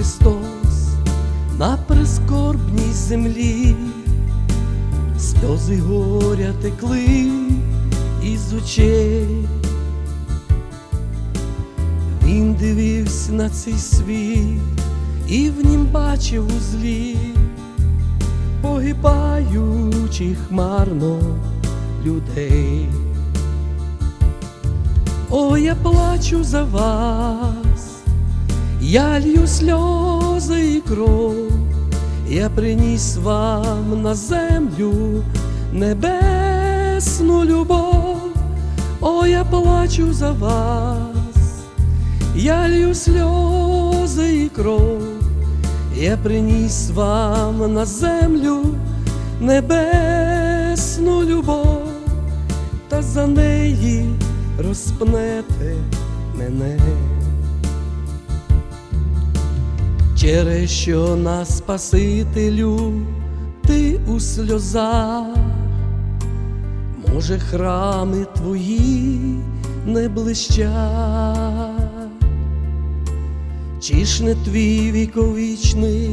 Христос на прискорбній землі, сльози горя текли із очей. Він дивився на цей світ і в нім бачив у злі, погибаючих марно людей. О, я плачу за вас, я лью сльози і кров, я приніс вам на землю небесну любов, о, я плачу за вас, я лью сльози і кров, я приніс вам на землю небесну любов, та за неї розпнете мене. Через що на Спасителю ти у сльозах, може, храми твої не блищать, чи ж не твій віковічний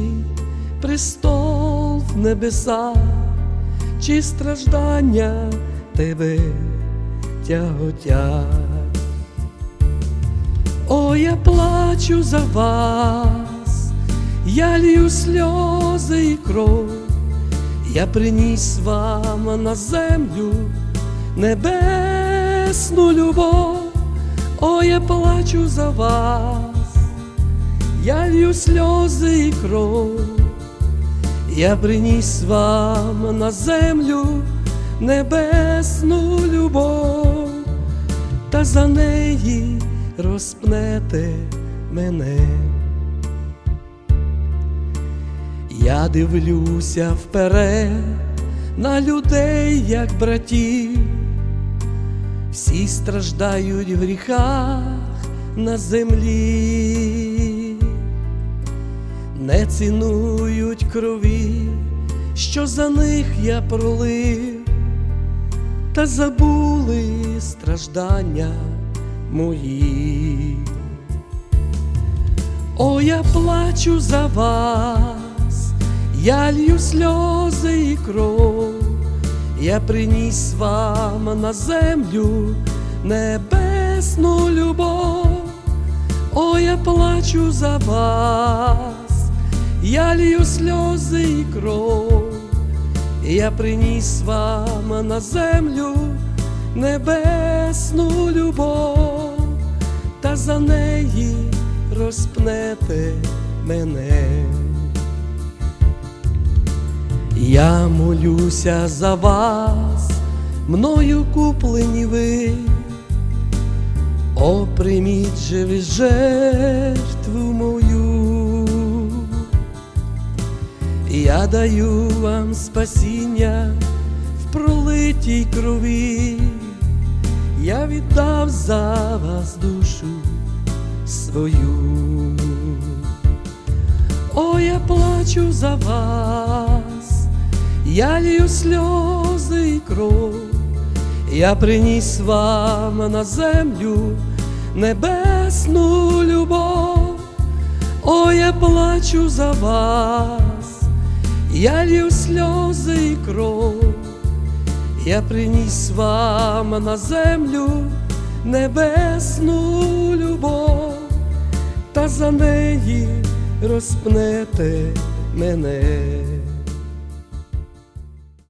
престол в небесах, чи страждання тебе тяготять. О, я плачу за вас, я лью сльози і кров, я приніс вам на землю небесну любов, о, я плачу за вас, я лью сльози і кров, я приніс вам на землю небесну любов, та за неї розпнете мене. Я дивлюся вперед на людей, як братів, всі страждають в гріхах на землі, не цінують крові, що за них я пролив, та забули страждання мої. О, я плачу за вас, я лью сльози і кров, я приніс вам на землю небесну любов, о, я плачу за вас, я лью сльози і кров, я приніс вам на землю небесну любов, та за неї розпнете мене. Я молюся за вас, мною куплені ви, о, прийміть же жертву мою, я даю вам спасіння в пролитій крові, я віддав за вас душу свою. О, я плачу за вас, я лью сльози і кров, я приніс вам на землю небесну любов, о, я плачу за вас, я лью сльози і кров, я приніс вам на землю небесну любов, та за неї розпнете мене.